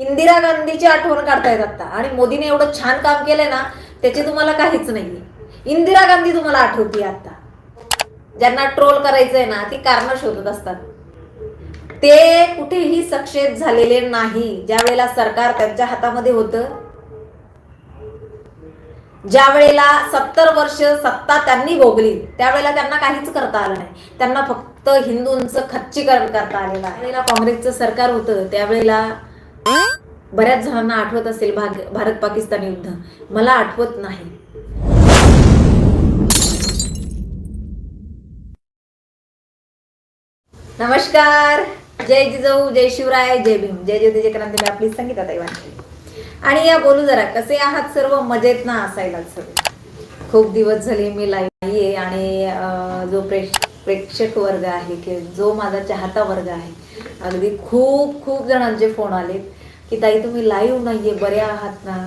इंदिरा गांधीची आठवण काढतायत आता. आणि मोदीने एवढं छान काम केलंय ना त्याची तुम्हाला काहीच नाहीये. इंदिरा गांधी तुम्हाला आठवते आता. ज्यांना ट्रोल करायचंय ना ती कारण शोधत असतात. ते कुठेही सक्षेप झालेले नाही ज्या वेळेला सरकार त्यांच्या हातामध्ये होतं. ज्या वेळेला सत्तर वर्ष सत्ता त्यांनी भोगली त्यावेळेला त्यांना काहीच करता आलं नाही. त्यांना फक्त हिंदूंचं खच्चीकरण करता आलेलं आहे. त्यावेळेला काँग्रेसचं सरकार होतं त्यावेळेला बऱ्याच जणांना आठवत असेल भाग भारत पाकिस्तान युद्ध. मला आठवत नाही. नमस्कार. जय जिजाऊ जय शिवराय जय भीम. जय ज्योती जय क्रांती मी आपली संगीता ताई आणि या बोलू जरा कसे आहात सर्व? मजेत ना असायला सर्व खूप दिवस झाले मी लाईव्ह आणि जो प्रेक्ष प्रेक्षक वर्ग आहे की जो माझा चाहता वर्ग आहे अगदी खूप खूप जणांचे फोन आलेत. की ताई तुम्ही लाईव्ह नाहीये बऱ्या आहात ना?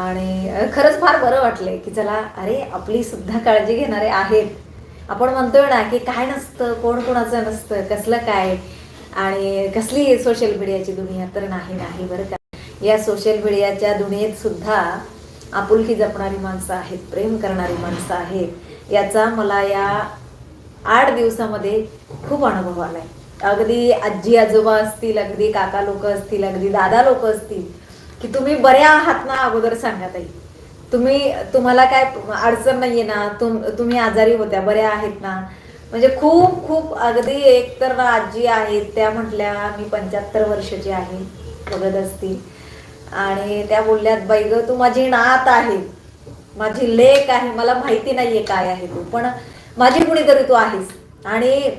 आणि खरंच फार बरं वाटलंय की चला अरे आपली सुद्धा काळजी घेणारे आहेत. आपण म्हणतोय ना की काय नसतं कोण कोणाचं नसतं कसलं काय? आणि कसली सोशल मीडियाची दुनिया? तर नाही नाही बरं का. या सोशल मीडियाच्या दुनियेत सुद्धा आपुलकी जपणारी माणसं आहेत प्रेम करणारी माणसं आहेत. याचा मला या आठ दिवसामध्ये खूप अनुभव आलाय. अगदी आजी आजोबा असतील अगदी काका लोक असतील अगदी दादा लोक असतील की तुम्ही बऱ्या आहात ना अगोदर सांगा ताई. तुम्ही तुम्हाला काय अडचण नाहीये ना तुम तुम्ही आजारी होत्या बऱ्या आहेत ना. म्हणजे खूप खूप अगदी एक तर ना आजी आहेत त्या म्हटल्या मी पंच्याहत्तर वर्षाची आहे बघत असतील. आणि त्या बोलल्यात बाई ग तू माझी नात आहे. माझी लेख आहे मला माहिती नाहीये काय आहे तू पण माझी कुणीतरी तू आहेस. आणि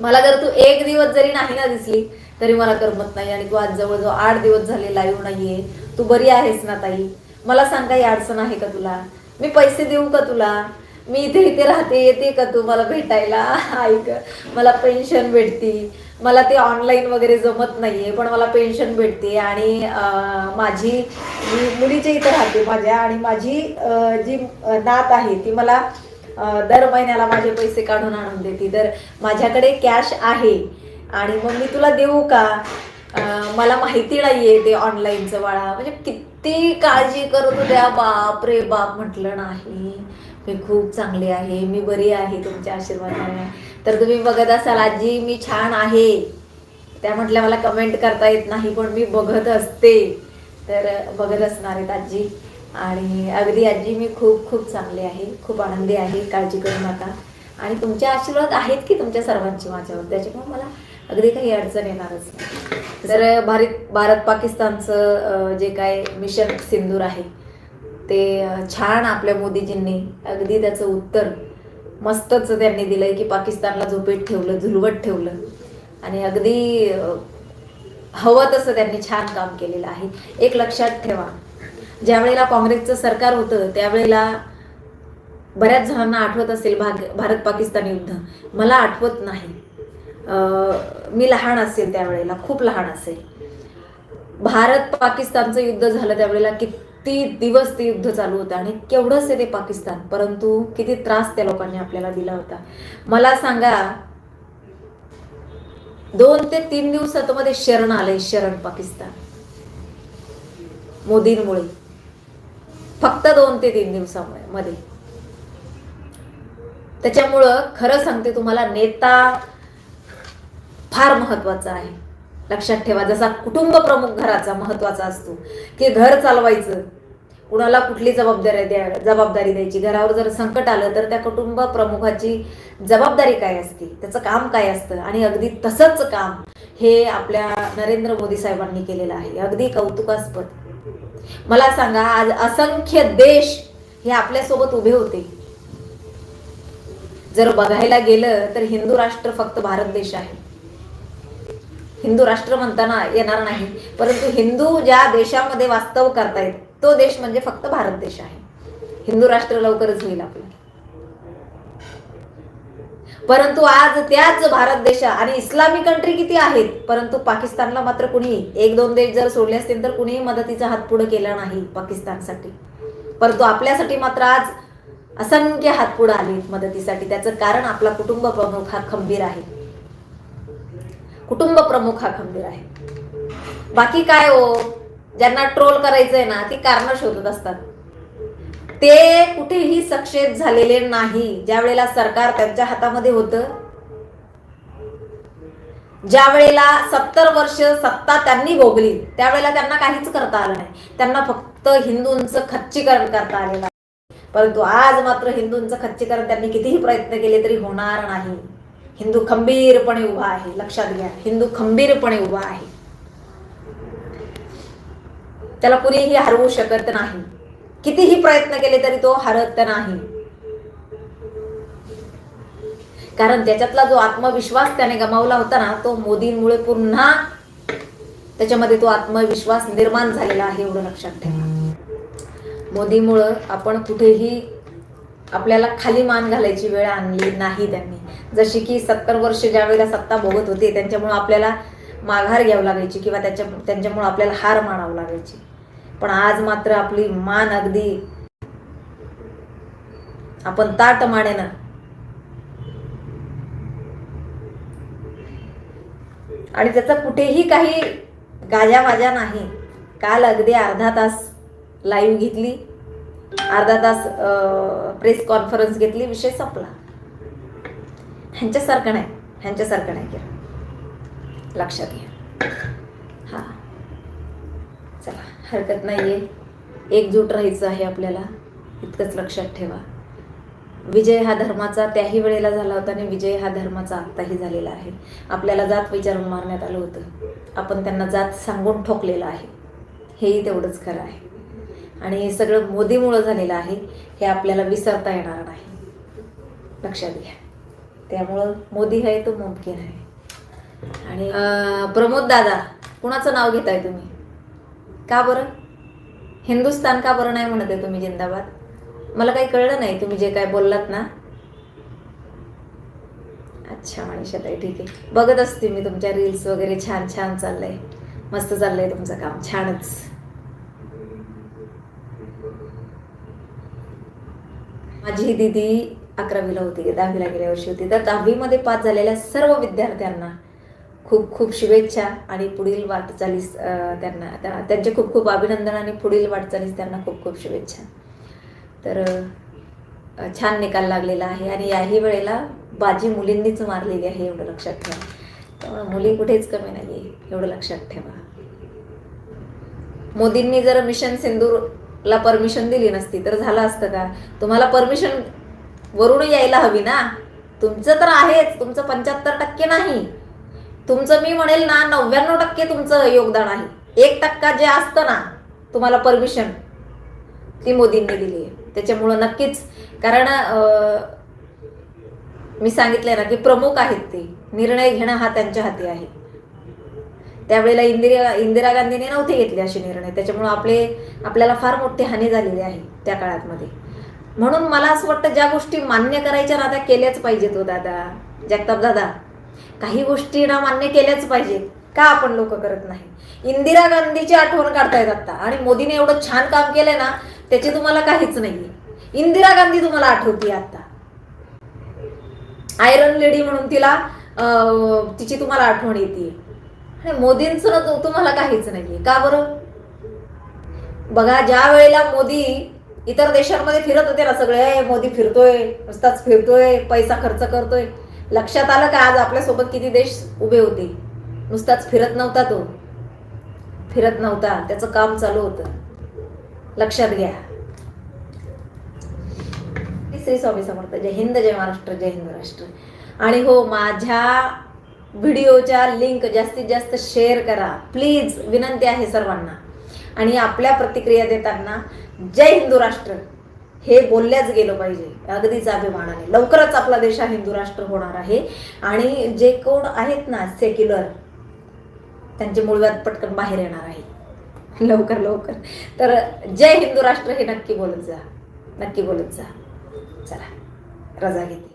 मला जर तू एक दिवस जरी नाही ना दिसली तरी मला करमत नाही आणि तू आज जवळजवळ आठ दिवस झाले लाईव्ह नाहीये. तू बरी आहेस ना ताई? मला सांग काही अडचण आहे का तुला? मी पैसे देऊ का तुला? मी इथे इथे राहते येते का तू मला भेटायला? ऐक मला पेन्शन भेटती. मला ते ऑनलाईन वगैरे जमत नाहीये पण मला पेन्शन भेटते आणि माझी मी मुलीच्या इथं राहते माझ्या आणि माझी जी नात आहे ती मला दर महिन्याला माझे पैसे काढून आणून देते. तर माझ्याकडे कॅश आहे आणि मग मी तुला देऊ का? मला माहिती नाही आहे ते ऑनलाईनचं बाळा. म्हणजे किती काळजी करत होत्या बाप रे बाप म्हटलं नाही. मी खूप चांगली आहे. मी बरी आहे तुमच्या आशीर्वादाने. तर तुम्ही बघत असाल आजी मी छान आहे. त्या म्हटल्या मला कमेंट करता येत नाही पण मी बघत असते. तर बघत असणार आहेत आजी. आणि अगदी आजी मी खूप खूप चांगली आहे. खूप आनंदी आहे. काळजी करू नका. आणि तुमचे आशीर्वाद आहेत की तुमच्या सर्वांची माझ्यावर? त्याच्यामुळे मला अगदी काही अडचण येणारच नाही. तर भारत भारत पाकिस्तानचं जे काय मिशन सिंदूर आहे ते छान आपल्या मोदीजींनी अगदी त्याचं उत्तर मस्तच त्यांनी दिलंय की पाकिस्तानला झोपेत ठेवलं झुलवत ठेवलं. आणि अगदी हवं तसं त्यांनी छान काम केलेलं आहे. एक लक्षात ठेवा ज्या वेळेला काँग्रेसचं सरकार होतं त्यावेळेला बऱ्याच जणांना आठवत असेल भाग भारत पाकिस्तान युद्ध. मला आठवत नाही. मी लहान असेल त्यावेळेला खूप लहान असेल. भारत पाकिस्तानचं युद्ध झालं त्यावेळेला किती दिवस ते युद्ध चालू होतं आणि केवढंच आहे ते पाकिस्तान. परंतु किती त्रास त्या लोकांनी आपल्याला दिला होता. मला सांगा दोन ते तीन दिवसात मध्ये शरण आलंय शरण पाकिस्तान. मोदींमुळे. फक्त दोन ते तीन दिवसामुळे मध्ये त्याच्यामुळं खरं सांगते तुम्हाला नेता फार महत्त्वाचा आहे. लक्षात ठेवा जसा कुटुंब प्रमुख घराचा महत्त्वाचा असतो की घर चालवायचं. कुणाला कुठली जबाबदारी द्या जबाबदारी द्यायची. घरावर जर संकट आलं तर त्या कुटुंब प्रमुखाची जबाबदारी काय असते? त्याचं काम काय असतं? आणि अगदी तसंच काम हे आपल्या नरेंद्र मोदी साहेबांनी केलेलं आहे. अगदी कौतुकास्पद. मला सांगा आज असंख्य देश हे आपल्यासोबत उभे होते. जर बघायला गेलं तर हिंदू राष्ट्र फक्त भारत देश आहे. हिंदू राष्ट्र म्हणताना येणार नाही परंतु हिंदू ज्या देशामध्ये वास्तव करतायत तो देश म्हणजे फक्त भारत देश आहे. हिंदू राष्ट्र लवकरच होईल आपलं. परंतु आज त्याच भारत देशा आणि इस्लामी कंट्री किती आहेत? परंतु पाकिस्तानला मात्र कुणी एक दोन देश जर सोडले असतील तर कुणीही मदतीचा हात पुढे केला नाही पाकिस्तानसाठी. परंतु आपल्यासाठी मात्र आज असंख्य हात पुढे आले मदतीसाठी. त्याचं कारण आपला कुटुंब प्रमुख हा खंबीर आहे. कुटुंब प्रमुख हा खंबीर आहे. बाकी काय हो? ज्यांना ट्रोल करायचंय ना ती कारण शोधत असतात. ते कुठेही सक्षेप झालेले नाही. ज्या वेळेला सरकार त्यांच्या हातामध्ये होतं ज्या वेळेला सत्तर वर्ष सत्ता त्यांनी भोगली त्यावेळेला त्यांना काहीच करता आलं नाही. त्यांना फक्त हिंदूंचं खच्चीकरण करता आलेलं आहे. परंतु आज मात्र हिंदूंचं खच्चीकरण त्यांनी कितीही प्रयत्न केले तरी होणार नाही. हिंदू खंबीरपणे उभा आहे. लक्षात घ्या हिंदू खंबीरपणे उभा आहे. त्याला कुणीही हरवू शकत नाही. कितीही प्रयत्न केले तरी तो हरत नाही. कारण त्याच्यातला जो आत्मविश्वास त्याने गमावला होता ना तो मोदींमुळे पुन्हा त्याच्यामध्ये तो आत्मविश्वास निर्माण झालेला आहे एवढं लक्षात ठेवा. मोदीमुळं आपण कुठेही आपल्याला खाली मान घालायची वेळ आणली नाही त्यांनी. जशी की सत्तर वर्ष ज्या वेळेला सत्ता भोगत होते त्यांच्यामुळं आपल्याला माघार घ्यावं लागायची किंवा त्याच्या त्यांच्यामुळं आपल्याला हार मानावं लागायची. पण आज मात्र आपली मान अगदी आपण ताट मानेनं आणि त्याचा कुठेही काही गाजावाजा नाही. काल अगदी अर्धा तास लाईव्ह घेतली. अर्धा तास प्रेस कॉन्फरन्स घेतली. विषय संपला. ह्यांच्यासारखं नाही. ह्यांच्यासारखं नाही लक्षात घ्या. हरकत नाही आहे एकजूट राहायचं आहे आपल्याला. इतकंच लक्षात ठेवा. विजय हा धर्माचा त्याही वेळेला झाला होता आणि विजय हा धर्माचा आत्ताही झालेला आहे. आपल्याला जात विचारून मारण्यात आलं होतं. आपण त्यांना जात सांगून ठोकलेलं आहे. हेही तेवढंच खरं आहे. आणि हे सगळं मोदीमुळं झालेलं आहे हे आपल्याला विसरता येणार नाही. लक्षात घ्या. त्यामुळं मोदी आहे तो मुमकिन आहे. आणि प्रमोद दादा कुणाचं नाव घेताय तुम्ही? का बरं? हिंदुस्तान का बरं नाही म्हणत आहे तुम्ही जिंदाबाद? मला काही कळलं नाही तुम्ही जे काय बोललात ना. अच्छा मनीषाताई ठीक आहे. बघत असते मी तुमच्या रील्स वगैरे छान छान चाललंय. मस्त चाललंय तुमचं काम छानच. माझी दिदी अकरावीला होती दहावीला गेल्या वर्षी होती. तर दहावीमध्ये पास झालेल्या सर्व विद्यार्थ्यांना खूप खूप शुभेच्छा आणि पुढील वाटचालीस त्यांना त्यांचे खूप खूप अभिनंदन आणि पुढील वाटचालीस त्यांना खूप खूप शुभेच्छा. तर छान निकाल लागलेला आहे आणि याही वेळेला बाजी मुलींनीच मारलेली आहे एवढं लक्षात ठेवा. त्यामुळे मुली कुठेच कमी नाही आहे एवढं लक्षात ठेवा. मोदींनी जर मिशन सिंदूरला परमिशन दिली नसती तर झालं असतं का? तुम्हाला परमिशन वरून यायला हवी ना? तुमचं तर आहेच तुमचं पंच्याहत्तर टक्के नाही. तुमचं मी म्हणेल ना नव्याण्णव टक्के तुमचं योगदान आहे. एक टक्का जे असतं ना तुम्हाला परमिशन ती मोदींनी दिली आहे. त्याच्यामुळं नक्कीच कारण मी सांगितलंय ना की प्रमुख आहेत ते. निर्णय घेणं हा त्यांच्या हाती आहे. त्यावेळेला इंदिरा इंदिरा गांधीने नव्हते घेतले असे निर्णय. त्याच्यामुळं आपले आपल्याला फार मोठी हानी झालेली आहे त्या काळात मध्ये म्हणून मला असं वाटतं ज्या गोष्टी मान्य करायच्या ना त्या केल्याच पाहिजेत हो दादा. जगताप दादा काही गोष्टी ना मान्य केल्याच पाहिजेत. का आपण लोक करत नाही? इंदिरा गांधीची आठवण काढतायत आता. आणि मोदीने एवढं छान काम केलंय ना त्याची तुम्हाला काहीच नाहीये. इंदिरा गांधी तुम्हाला आठवते आता. आयरन लेडी म्हणून तिला तिची तुम्हाला आठवण येते आणि मोदींचं तुम्हाला काहीच नाहीये. का बरं? बघा ज्या वेळेला मोदी इतर देशांमध्ये फिरत होते ना सगळे मोदी फिरतोय नुसताच फिरतोय पैसा खर्च करतोय. लक्षात आलं का आज आपल्यासोबत किती देश उभे होते? नुसताच फिरत नव्हता तो. फिरत नव्हता. त्याचं काम चालू होतं. लक्षात घ्या. श्री स्वामी समर्थ. जय हिंद जय महाराष्ट्र जय हिंद राष्ट्र. आणि हो माझ्या व्हिडिओच्या लिंक जास्तीत जास्त शेअर करा. प्लीज विनंती आहे सर्वांना. आणि आपल्या प्रतिक्रिया देताना जय हिंदू राष्ट्र. हे बोलल्याच गेलं पाहिजे. अगदीच अभिमानाने लवकरच आपला देश हा हिंदू राष्ट्र होणार आहे. आणि जे कोण आहेत ना सेक्युलर त्यांचे मुळव्यात पटकन बाहेर येणार आहे. लवकर लवकर. तर जय हिंदू राष्ट्र हे नक्की बोलत जा. नक्की बोलत जा. चला. रजा घेते.